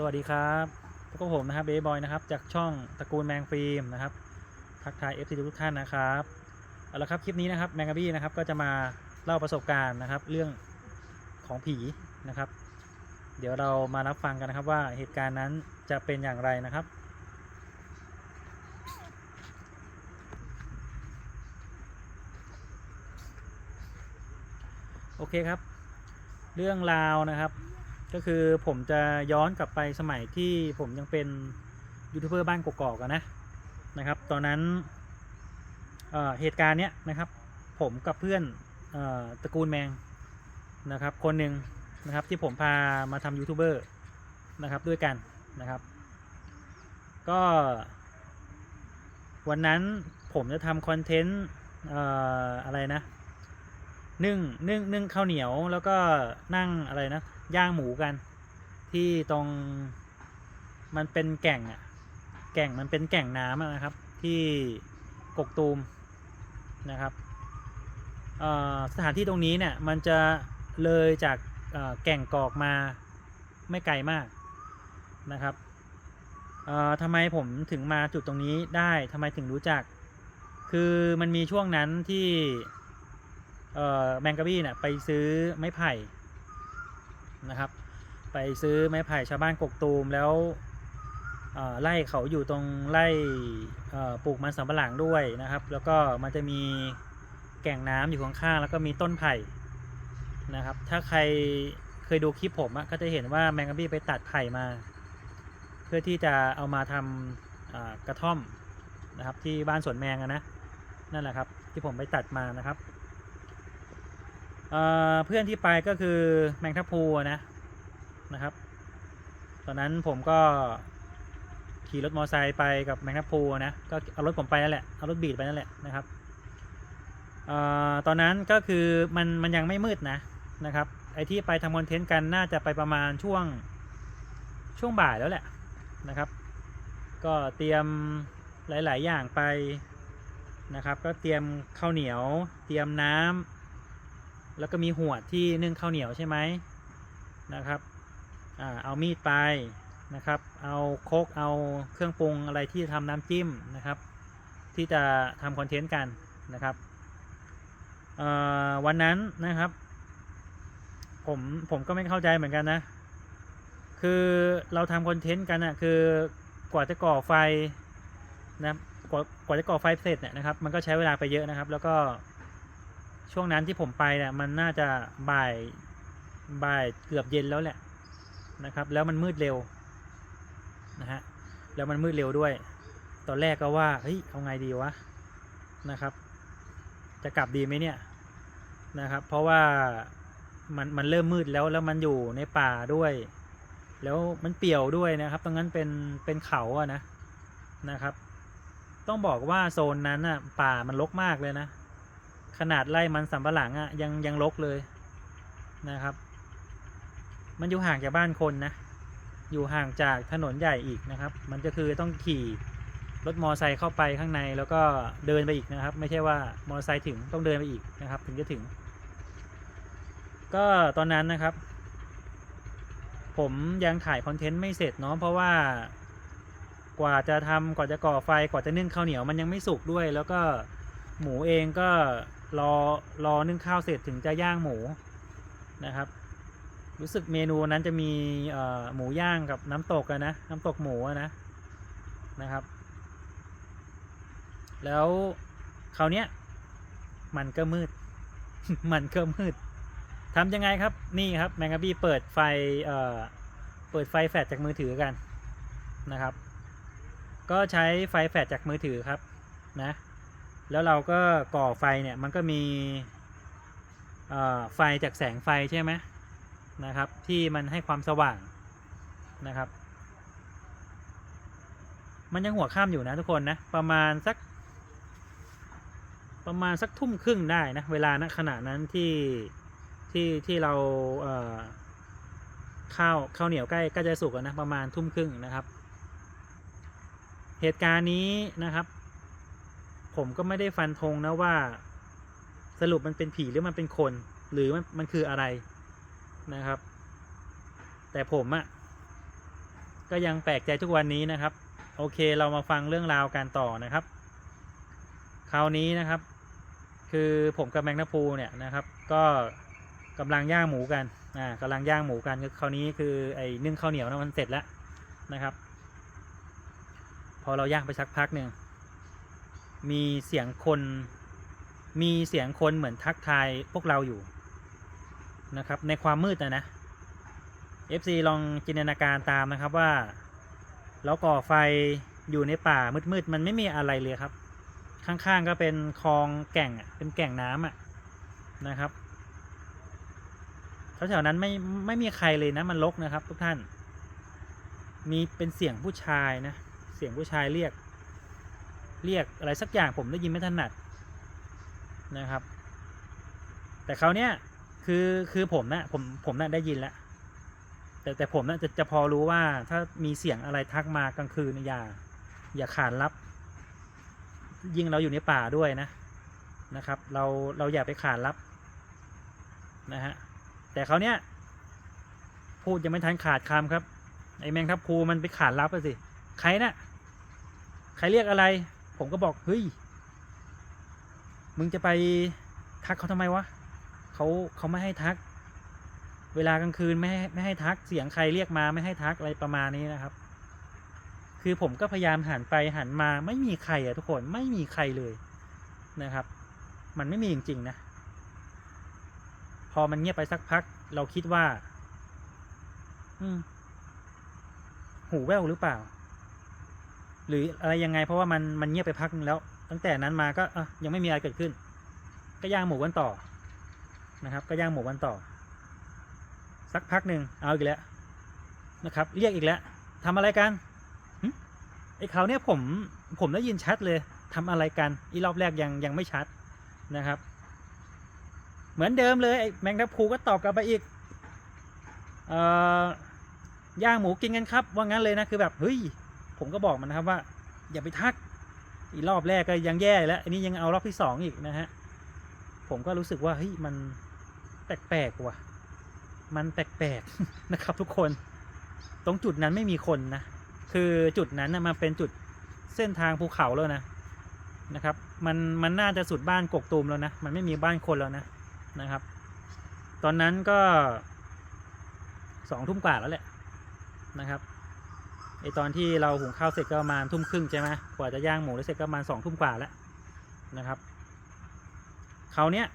สวัสดีครับพวกผมนะครับเบย์บอยนะครับ จากช่องตระกูลแมงฟิล์มนะครับ ทักทายเอฟซีทุกท่านนะครับ เอาละครับคลิปนี้นะครับแมงกะบี้นะครับก็จะมาเล่าประสบการณ์นะครับ เรื่องของผีนะครับ เดี๋ยวเรามารับฟังกันนะครับว่าเหตุการณ์นั้นจะเป็นอย่างไรนะครับ โอเคครับ เรื่องราวนะครับ ก็คือผมจะย้อนกลับไปสมัยที่ผมยังเป็นยูทูบเบอร์บ้านกกอกอะนะนะครับ ตอนนั้นเเหตุการณ์เนี้ยนะครับ ผมกับเพื่อนออตระกูลแมงนะครับ คนหนึ่งนะครับที่ผมพามาทำยูทูบเบอร์นะครับด้วยกันนะครับ ก็วันนั้นผมจะทำคอนเทนต์อะไรนะนึ่งนึ่งนึ่งข้าวเหนียวแล้วก็นั่งอะไรนะ ย่างหมูกัน ที่ตรงมันเป็นแก่งอะแก่งมันเป็นแก่งน้ำนะครับ ที่กกตูมนะครับสถานที่ตรงนี้เนี่ยมันจะเลยจากแก่งกอกมาไม่ไกลมากนะครับทำไมผมถึงมาจุดตรงนี้ได้ทำไมถึงรู้จัก คือมันมีช่วงนั้นที่แมงกะบี้เนี่ยไปซื้อไม้ไผ่ นะครับ ไปซื้อไม้ไผ่ชาวบ้านกกตูมแล้วไล่เขาอยู่ตรงไล่ปลูกมันสำปะหลังด้วยนะครับ แล้วก็มันจะมีแก่งน้ำอยู่ข้างๆแล้วก็มีต้นไผ่นะครับ ถ้าใครเคยดูคลิปผมก็จะเห็นว่าแมงกะบี้ไปตัดไผ่มา เพื่อที่จะเอามาทำอ่ากระท่อมนะครับที่บ้านสวนแมงนะนั่นแหละครับที่ผมไปตัดมานะครับ เพื่อนที่ไปก็คือแมงทับพลูอะนะนะครับ ตอนนั้นผมก็ขี่รถมอเตอร์ไซค์ไปกับแมงทับพลูอะนะก็เอารถผมไปนั่นแหละเอารถบีดไปนั่นแหละนะครับอตอนนั้นก็คือมันมันยังไม่มืดนะนะครับไอที่ไปทำคอนเทนต์กันน่าจะไปประมาณช่วงช่วงบ่ายแล้วแหละนะครับ ก็เตรียมหลาย ๆ อย่างไปนะครับ ก็เตรียมข้าวเหนียว เตรียมน้ำ แล้วก็มีหัวที่นึ่งข้าวเหนียวใช่ไหมนะครับอ่าเอามีดไปนะครับ เอาโคกเอาเครื่องปรุงอะไรที่ทำน้ำจิ้มนะครับ ที่จะทำคอนเทนต์กันนะครับวันนั้นนะครับผมผมก็ไม่เข้าใจเหมือนกันนะ คือเราทำคอนเทนต์กันอะคือกว่าจะก่อไฟนะกว่ากว่าจะก่อไฟเสร็จเนี่ยนะครับ มันก็ใช้เวลาไปเยอะนะครับ แล้วก็ ช่วงนั้นที่ผมไปเนี่ยมันน่าจะบ่ายบ่ายเกือบเย็นแล้วแหละนะครับ แล้วมันมืดเร็วนะฮะแล้วมันมืดเร็วด้วย ตอนแรกก็ว่าเฮ้ยเอาไงดีวะนะครับ จะกลับดีไหมเนี่ยนะครับ เพราะว่ามันมันเริ่มมืดแล้วแล้วมันอยู่ในป่าด้วย แล้วมันเปี่ยวด้วยนะครับ ตรงนั้นเป็นเป็นเขาอะนะนะครับ ต้องบอกว่าโซนนั้นอะป่ามันรกมากเลยนะ ขนาดไล่มันสำปะหลังอะ่ะยังยังลกเลยนะครับ มันอยู่ห่างจากบ้านคนนะ อยู่ห่างจากถนนใหญ่อีกนะครับ มันก็คือต้องขี่รถมอไซค์เข้าไปข้างในแล้วก็เดินไปอีกนะครับ ไม่ใช่ว่ามอไซค์ถึงต้องเดินไปอีกนะครับ ถึงจะถึง ก็ตอนนั้นนะครับ ผมยังถ่ายคอนเทนต์ไม่เสร็จเนาะเพราะว่ากว่าจะทำกว่าจะก่อไฟกว่าจะนึ่งข้าวเหนียวมันยังไม่สุกด้วย แล้วก็หมูเองก็ รอรอนึ่งข้าวเสร็จถึงจะย่างหมูนะครับ รู้สึกเมนูนั้นจะมีหมูย่างกับน้ำตกนะน้ำตกหมูนะนะครับ แล้วคราวเนี้ยมันก็มืด มันก็มืดทำยังไงครับนี่ครับแมงกะบี้เปิดไฟเอ่อเปิดไฟแฟลชจากมือถือกันนะครับ ก็ใช้ไฟแฟลชจากมือถือครับนะ แล้วเราก็ก่อไฟเนี่ยมันก็มีไฟจากแสงไฟใช่ไหมนะครับ ที่มันให้ความสว่างนะครับ มันยังหัวค่ำอยู่นะทุกคนนะประมาณสัก ประมาณสักทุ่มครึ่งได้นะเวลาณขณะนั้นที่ที่ที่เราเข้าวข้าวเหนียวใกล้กล้จะสุกแล้วนะประมาณทุ่มครึ่งนะครับ เหตุการณ์นี้นะครับ ผมก็ไม่ได้ฟันธงนะว่า สรุปมันเป็นผีหรือมันเป็นคน หรือมันมันคืออะไรนะครับ แต่ผมอะก็ยังแปลกใจทุกวันนี้นะครับ โอเคเรามาฟังเรื่องราวกันต่อนะครับ คราวนี้นะครับ คือผมกับแมงนาพูเนี่ยนะครับ ก็กำลังย่างหมูกัน อ่ากำลังย่างหมูกันก็คราวนี้คือไอ้นึ่งข้าวเหนียวนะมันเสร็จแล้วนะครับ พอเราย่างไปสักพักหนึ่ง มีเสียงคน มีเสียงคนเหมือนทักทายพวกเราอยู่นะครับ ในความมืดนะนะ FC ลองจินตนาการตามนะครับว่า เราก่อไฟอยู่ในป่ามืดๆมันไม่มีอะไรเลยครับ ข้างๆก็เป็นคลองแก่งเป็นแก่งน้ำอะนะครับแถวๆนั้นไม่ไม่มีใครเลยนะมันรกนะครับ ทุกท่าน มีเป็นเสียงผู้ชายนะ เสียงผู้ชายเรียก เรียกอะไรสักอย่างผมได้ยินไม่ถนัดนะครับ แต่เขาวเนี้ยคือคือผมนะผมผมน่ะได้ยินแล้วแต่แต่ผมน่ะจะจะพอรู้ว่าถ้ามีเสียงอะไรทักมากลางคืนอย่าอย่าขานรับ ยิ่งเราอยู่ในป่าด้วยนะนะครับ เราเราอย่าไปขานรับนะฮะแต่เขาเนี้ยพูดยังไม่ทันขาดคำครับไอแมงทับพลูมันไปขานรับอะสิใครนะ่ะใครเรียกอะไร ผมก็บอกเฮ้ยมึงจะไปทักเขาทำไมวะเขาเขาไม่ให้ทัก เวลากลางคืนไม่ให้ไม่ให้ทักเสียงใครเรียกมาไม่ให้ทักอะไรประมาณนี้นะครับ คือผมก็พยายามหันไปหันมาไม่มีใครอะทุกคนไม่มีใครเลยนะครับ มันไม่มีจริงๆนะ พอมันเงียบไปสักพัก เราคิดว่า อืม หูแว่วหรือเปล่า หรืออะไรยังไงเพราะว่ามันมันเงียบไปพักนึงแล้ว ตั้งแต่นั้นมาก็ยังไม่มีอะไรเกิดขึ้น ก็ย่างหมูกันต่อนะครับ ก็ย่างหมูกันต่อ สักพักหนึ่งเอาอีกแล้วนะครับ เรียกอีกแล้วทำอะไรกันไอ้เขาเนี่ยผมผมได้ยินชัดเลยทำอะไรกันอีรอบแรกยังยังไม่ชัดนะครับ เหมือนเดิมเลยไอ้แมงดาพูก็ตอบกลับไปอีกเอ่อย่างหมูกินกันครับ ว่างั้นเลยนะคือแบบเฮ้ย ผมก็บอกมันนะครับว่า อย่าไปทัก อีรอบแรกก็ยังแย่แล้วอันนี้ยังเอารอบที่สองอีกนะฮะผมก็รู้สึกว่าเฮ้ยมันแปลกๆว่ะ มันแปลกๆนะครับ ทุกคน ตรงจุดนั้นไม่มีคนนะคือจุดนั้นนะมันเป็นจุดเส้นทางภูเขาแล้วนะนะครับ มันมันน่าจะสุดบ้านกกตูมแล้วนะมันไม่มีบ้านคนแล้วนะนะครับ ตอนนั้นก็สองทุ่มกว่าแล้วแหละนะครับ ไอตอนที่เราหุงข้าวเสร็จก็ประมาณทุ่มครึ่งใช่ไหมกว่าจะย่างหมูได้เสร็จก็ประมาณสองทุ่มกว่าแล้วนะครับเขาเนี้ย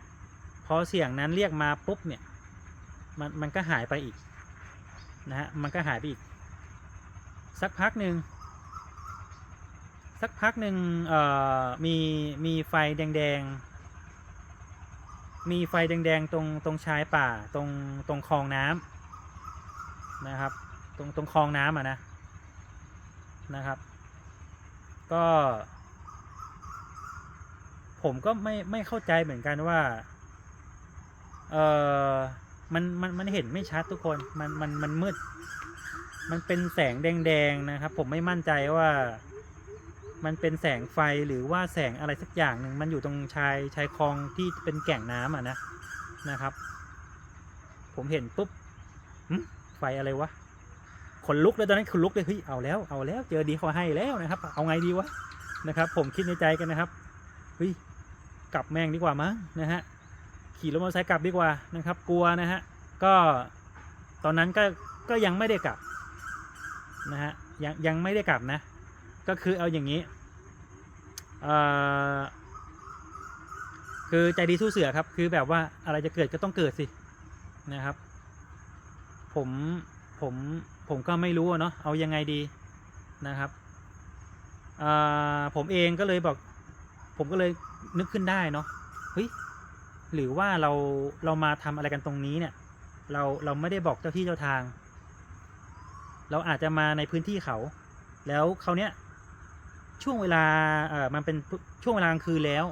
พอเสียงนั้นเรียกมาปุ๊บเนี่ยมันมันก็หายไปอีกนะฮะมันก็หายไปอีก สักพักหนึ่งสักพักหนึ่งเอ่อมีมีไฟแดงๆ มีไฟแดงๆตรงตรงชายป่าตรงตรงคลองน้ำนะครับ ตรงตรงคลองน้ำอะนะ นะครับ ก็ ผมก็ไม่ไม่เข้าใจเหมือนกันว่า เออมันมันมันเห็นไม่ชัดทุกคน มันมันมันมืด มันเป็นแสงแดงๆนะครับ ผมไม่มั่นใจว่า มันเป็นแสงไฟหรือว่าแสงอะไรสักอย่างหนึ่งมันอยู่ตรงชายชายคลองที่เป็นแก่งน้ำอะนะนะครับ ผมเห็นปุ๊บไฟอะไรวะ ขนลุกเลยตอนนั้นขนลุกเลยเฮ้ยเอาแล้วเอาแล้วเจอดีเขาให้แล้วนะครับ เอาไงดีวะนะครับ ผมคิดในใจกันนะครับเฮ้ยกลับแม่งดีกว่ามั้งนะฮะขี่รถมอเตอร์ไซค์กลับดีกว่านะครับ กลัวนะฮะก็ตอนนั้นก็ก็ยังไม่ได้กลับนะฮะยังยังไม่ได้กลับนะ ก็คือเอาอย่างนี้เอ่อคือใจดีสู้เสือครับ คือแบบว่าอะไรจะเกิดก็ต้องเกิดสินะครับ ผม ผมผมก็ไม่รู้เนาะเอายังไงดีนะครับผมเองก็เลยบอก ผมก็เลยนึกขึ้นได้เนาะเฮ้ยหรือว่าเราเรามาทำอะไรกันตรงนี้เนี่ย เราเราไม่ได้บอกเจ้าที่เจ้าทาง เราอาจจะมาในพื้นที่เขา แล้วเขาเนี้ยช่วงเวลาเอ่อมันเป็นช่วงเวลากลางคืนแล้ว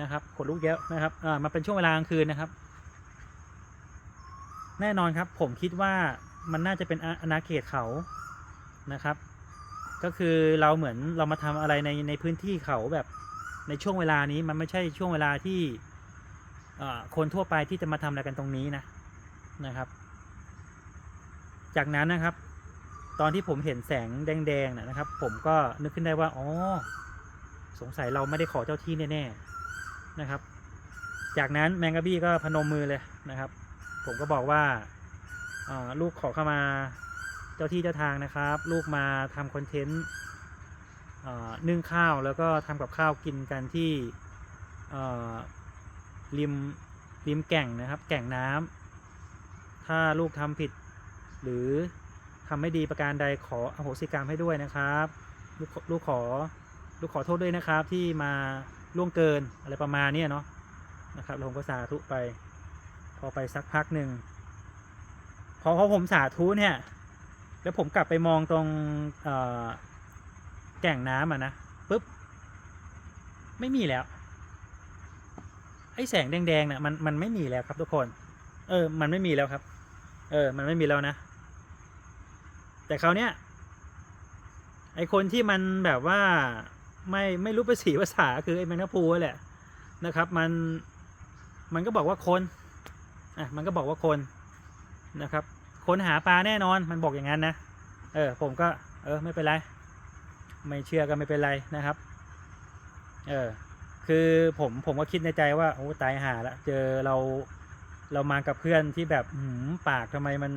นะครับขนลุกเยอะนะครับเอ่ามันเป็นช่วงเวลากลางคืนนะครับ แน่นอนครับ ผมคิดว่า มันน่าจะเป็นอาอาณาเขตเขานะครับ ก็คือเราเหมือนเรามาทำอะไรในในพื้นที่เขาแบบในช่วงเวลานี้มันไม่ใช่ช่วงเวลาที่คนทั่วไปที่จะมาทำอะไรกันตรงนี้นะนะครับ จากนั้นนะครับ ตอนที่ผมเห็นแสงแดงๆนะครับ ผมก็นึกขึ้นได้ว่าอ๋อสงสัยเราไม่ได้ขอเจ้าที่แน่ๆนะครับ จากนั้นแมงกะบี้ก็พนมมือเลยนะครับ ผมก็บอกว่า ลูกขอเข้ามาเจ้าที่เจ้าทางนะครับ ลูกมาทำคอนเทนต์นึ่งข้าวแล้วก็ทำกับข้าวกินกันที่ริมริมแก่งนะครับ แก่งน้ำถ้าลูกทำผิด หรือทำไม่ดีประการใดขออโหสิกรรมให้ด้วยนะครับ ลูกลูกขอลูกขอโทษด้วยนะครับที่มาล่วงเกินอะไรประมาณนี้เนาะนะครับล้วผมก็สาธุไป พอไปสักพักหนึ่ง พอพอผมสาธุเนี่ย แล้วผมกลับไปมองตรงแก่งน้ำอะนะปุ๊บ ไม่มีแล้ว ไอ้แสงแดงๆเนี่ยมันมันไม่มีแล้วครับทุกคน เออ มันไม่มีแล้วครับ เออ มันไม่มีแล้วนะ แต่คราวเนี้ยไอคนที่มันแบบว่าไม่ไม่รู้ภาษีภาษาคือไอแมงนาพูนั่แหละนะครับ มันมันก็บอกว่าคนอะมันก็บอกว่าคน นะครับ คนหาปลาแน่นอนมันบอกอย่างนั้นนะ เออผมก็ เออไม่เป็นไร ไม่เชื่อก็ไม่เป็นไรนะครับ เออคือผมผมก็คิดในใจว่าโอ้ตายหาละเจอเราเรามากับเพื่อนที่แบบหืมปากทำไมมัน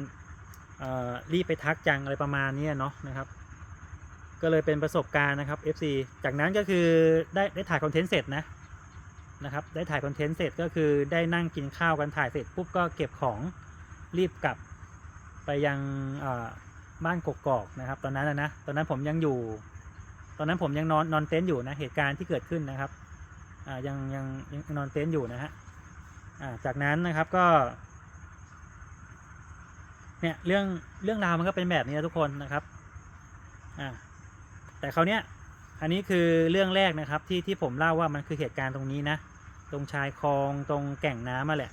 เอ่อรีบไปทักจังอะไรประมาณนี้เนาะนะครับ ก็เลยเป็นประสบการณ์นะครับ FC จากนั้นก็คือได้ได้ถ่ายคอนเทนต์เสร็จนะนะครับ ได้ถ่ายคอนเทนต์เสร็จก็คือได้นั่งกินข้าวกันถ่ายเสร็จปุ๊บก็เก็บของ รีบกลับไปยังบ้านกกอกนะครับ ตอนนั้นนะตอนนั้นผมยังอยู่ ตอนนั้นผมยังนอนนอนเต็นท์อยู่นะเหตุการณ์ที่เกิดขึ้นนะครับยังยังยังนอนเต็นท์อยู่นะฮะจากนั้นนะครับก็เนี่ยเรื่องเรื่องราวมันก็เป็นแบบนี้นะทุกคนนะครับอ่าแต่คราวเนี้ยอันนี้คือเรื่องแรกนะครับที่ที่ผมเล่าว่ามันคือเหตุการณ์ตรงนี้นะ ตรงชายคลองตรงแก่งน้ำมาแหละ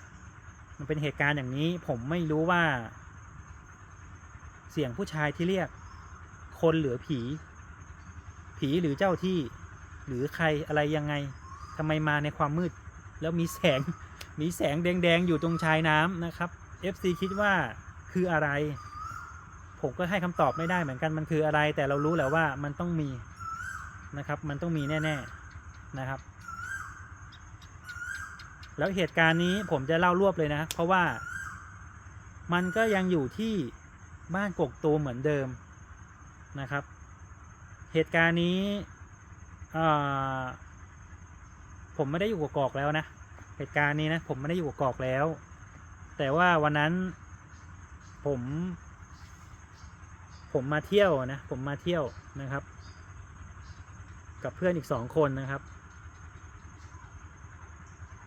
มันเป็นเหตุการณ์อย่างนี้ ผมไม่รู้ว่า เสียงผู้ชายที่เรียก คนหรือผี ผีหรือเจ้าที่ หรือใครอะไรยังไงทำไมมาในความมืด แล้วมีแสง มีแสงแดงๆอยู่ตรงชายน้ำนะครับ FC คิดว่าคืออะไร ผมก็ให้คำตอบไม่ได้เหมือนกันมันคืออะไร แต่เรารู้แหละว่ามันต้องมีนะครับ มันต้องมีแน่ ๆนะครับ แล้วเหตุการณ์นี้ผมจะเล่ารวบเลยนะ เพราะว่ามันก็ยังอยู่ที่บ้านกกตูเหมือนเดิมนะครับ เหตุการณ์นี้ผมไม่ได้อยู่กกอกแล้วนะ เหตุการณ์นี้นะผมไม่ได้อยู่กกอกแล้ว แต่ว่าวันนั้นผม ผมมาเที่ยวนะ ผมมาเที่ยวนะครับ กับเพื่อนอีกสองคนนะครับ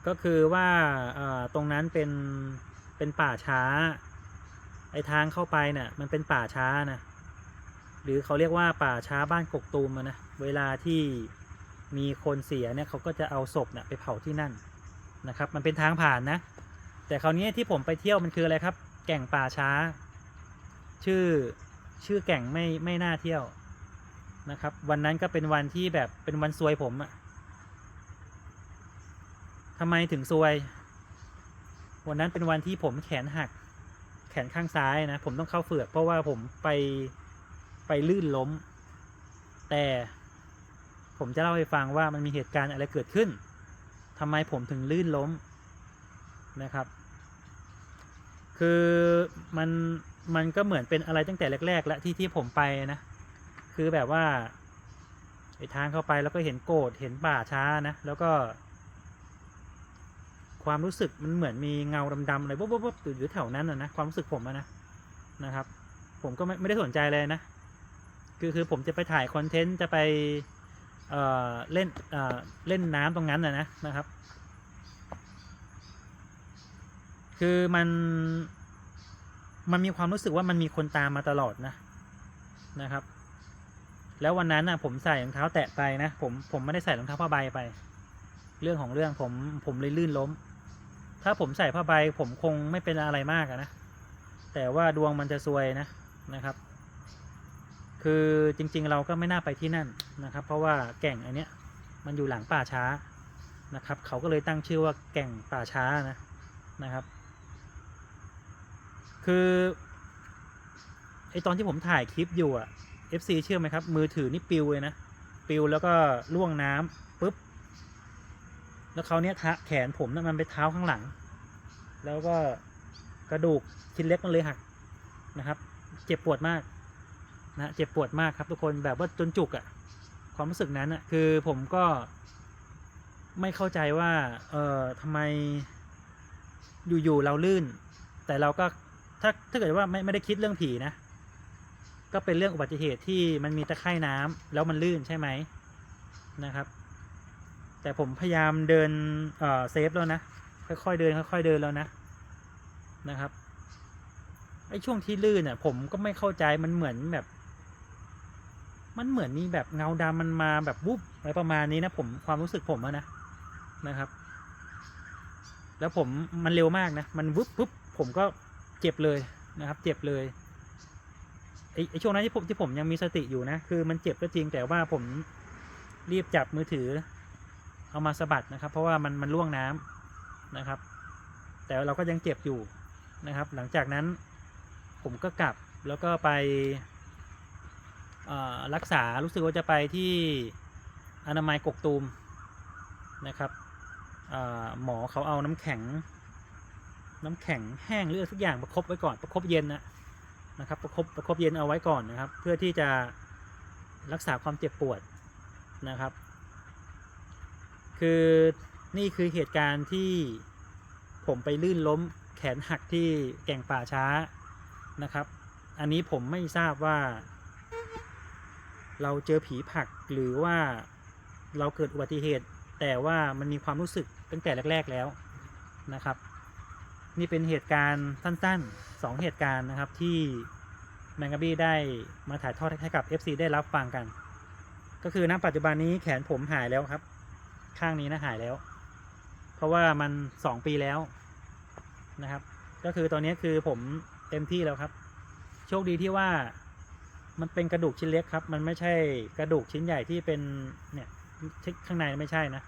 ก็คือว่าตรงนั้นเป็นเป็นป่าช้า ไอทางเข้าไปเนี่ยมันเป็นป่าช้านะหรือเขาเรียกว่าป่าช้าบ้านกกตูมนะเวลาที่มีคนเสียเนี่ยเขาก็จะเอาศพเนี่ยไปเผาที่นั่นนะครับ มันเป็นทางผ่านนะ แต่คราวนี้ที่ผมไปเที่ยวมันคืออะไรครับ แก่งป่าช้า ชื่อชื่อแก่งไม่ไม่น่าเที่ยวนะครับ วันนั้นก็เป็นวันที่แบบเป็นวันซวยผมอะ ทำไมถึงซวย วันนั้นเป็นวันที่ผมแขนหัก แขนข้างซ้ายนะ ผมต้องเข้าเฝือก เพราะว่าผมไปไปลื่นล้ม แต่ผมจะเล่าให้ฟังว่ามันมีเหตุการณ์อะไรเกิดขึ้นทำไมผมถึงลื่นล้มนะครับ คือมันมันก็เหมือนเป็นอะไรตั้งแต่แรก ๆ แล้วที่ที่ผมไปนะ คือแบบว่าไอทางเข้าไปแล้วก็เห็นโกดเห็นป่าช้านะ แล้วก็ ความรู้สึกมันเหมือนมีเงาดำๆอะไรปุ๊บปุ๊บอยู่แถวนั้นนะนะความรู้สึกผมนะนะครับ ผมก็ไม่ไม่ได้สนใจเลยนะ คือคือผมจะไปถ่ายคอนเทนต์จะไปเอ่อเล่นเอ่อเล่นน้ำตรงนั้นนะนะนะครับ คือมันมันมีความรู้สึกว่ามันมีคนตามมาตลอดนะนะครับ แล้ววันนั้นนะผมใส่รองเท้าแตะไปนะผมผมไม่ได้ใส่รองเท้าผ้าใบไป เรื่องของเรื่องผมผมเลยลื่นล้ม ถ้าผมใส่ผ้าใบผมคงไม่เป็นอะไรมากนะ แต่ว่าดวงมันจะซวยนะนะครับ คือจริงๆเราก็ไม่น่าไปที่นั่นนะครับ เพราะว่าแก่งอันเนี้ยมันอยู่หลังป่าช้านะครับ เขาก็เลยตั้งชื่อว่าแก่งป่าช้านะนะครับ คือไอตอนที่ผมถ่ายคลิปอยู่อะ FC เชื่อไหมครับ มือถือนี่ปิวเลยนะ ปิวแล้วก็ล่วงน้ำปุ๊บ แล้วเขาเนี้ยทะแขนผมนะ่ะมันไปเท้าข้างหลัง แล้วก็กระดูกชิ้นเล็กมันเลยหักนะครับ เจ็บปวดมากนะเจ็บปวดมากครับทุกคนแบบว่าจนจุกอะความรู้สึกนั้นอะคือผมก็ไม่เข้าใจว่าเอ่อทำไมอยู่ๆเราลื่น แต่เราก็ถ้าถ้าเกิดว่าไม่ไม่ได้คิดเรื่องผีนะ ก็เป็นเรื่องอุบัติเหตุที่มันมีตะไคร่น้ำแล้วมันลื่นใช่ไหมนะครับ แต่ผมพยายามเดินเอ่อเซฟแล้วนะ ค่อยๆเดินค่อยๆเดินแล้วนะนะครับไอ้ช่วงที่ลื่นเนี่ยผมก็ไม่เข้าใจมันเหมือนแบบ มันเหมือนมีแบบเงาดำมันมาแบบวุบอะไรประมาณนี้นะผมความรู้สึกผมอะนะนะครับ แล้วผมมันเร็วมากนะ มันวุบปุ๊บผมก็เจ็บเลยนะครับ เจ็บเลยไอ้ไอช่วงนั้นที่ผมที่ผมยังมีสติอยู่นะ คือมันเจ็บก็จริงแต่ว่าผมรีบจับมือถือ เอามาสะบัดนะครับ เพราะว่ามันมันล่วงน้ำนะครับ แต่เราก็ยังเจ็บอยู่นะครับ หลังจากนั้นผมก็กลับแล้วก็ไปรักษารู้สึกว่าจะไปที่อนามัยกกตูมนะครับหมอเขาเอาน้ำแข็ง น้ำแข็งแห้งหรืออะไรสักอย่างประคบไว้ก่อนประคบเย็นนะนะครับประคบประคบเย็นเอาไว้ก่อนนะครับ เพื่อที่จะรักษาความเจ็บปวดนะครับ คือนี่คือเหตุการณ์ที่ผมไปลื่นล้มแขนหักที่แก่งป่าช้านะครับ อันนี้ผมไม่ทราบว่า เราเจอผีผักหรือว่าเราเกิดอุบัติเหตุ แต่ว่ามันมีความรู้สึกตั้งแต่แรก ๆแล้วนะครับ นี่เป็นเหตุการณ์สั้นๆสองเหตุการณ์นะครับที่แมงกะบี้ได้มาถ่ายทอดให้กับ FC ได้รับฟังกัน ก็คือณปัจจุบันนี้แขนผมหายแล้วครับ ข้างนี้นะหายแล้ว เพราะว่ามันสองปีแล้วนะครับ ก็คือตอนนี้คือผมเต็มที่แล้วครับ โชคดีที่ว่ามันเป็นกระดูกชิ้นเล็กครับ มันไม่ใช่กระดูกชิ้นใหญ่ที่เป็นเนี่ยข้างในไม่ใช่นะ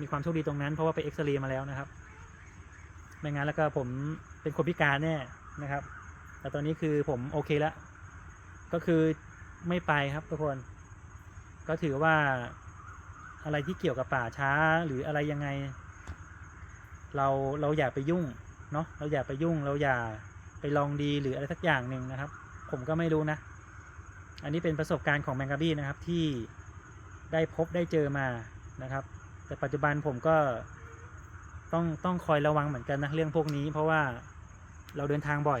มีความโชคดีตรงนั้น เพราะว่าไปเอ็กซเรย์มาแล้วนะครับ ไม่งั้นแล้วก็ผมเป็นคนพิการแน่นะครับ แต่ตอนนี้คือผมโอเคแล้ว ก็คือไม่ไปครับทุกคน ก็ถือว่า อะไรที่เกี่ยวกับป่าช้าหรืออะไรยังไง เราเราอย่าไปยุ่งเนาะเราอย่าไปยุ่ง เราอย่าไปลองดีหรืออะไรสักอย่างหนึ่งนะครับ ผมก็ไม่รู้นะ อันนี้เป็นประสบการณ์ของแมงกาบี้นะครับที่ได้พบได้เจอมานะครับ แต่ปัจจุบันผมก็ต้องต้องคอยระวังเหมือนกันนะเรื่องพวกนี้ เพราะว่าเราเดินทางบ่อย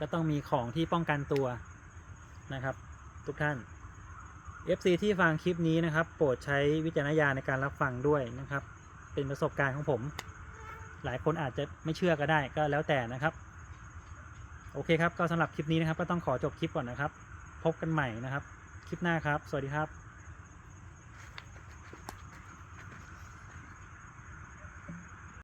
ก็ต้องมีของที่ป้องกันตัวนะครับ ทุกท่าน FC ที่ฟังคลิปนี้นะครับ โปรดใช้วิจารณญาณในการรับฟังด้วยนะครับ เป็นประสบการณ์ของผม หลายคนอาจจะไม่เชื่อก็ได้ก็แล้วแต่นะครับ โอเคครับ ก็สำหรับคลิปนี้นะครับ ก็ต้องขอจบคลิปก่อนนะครับ พบกันใหม่นะครับ คลิปหน้าครับ สวัสดีครับ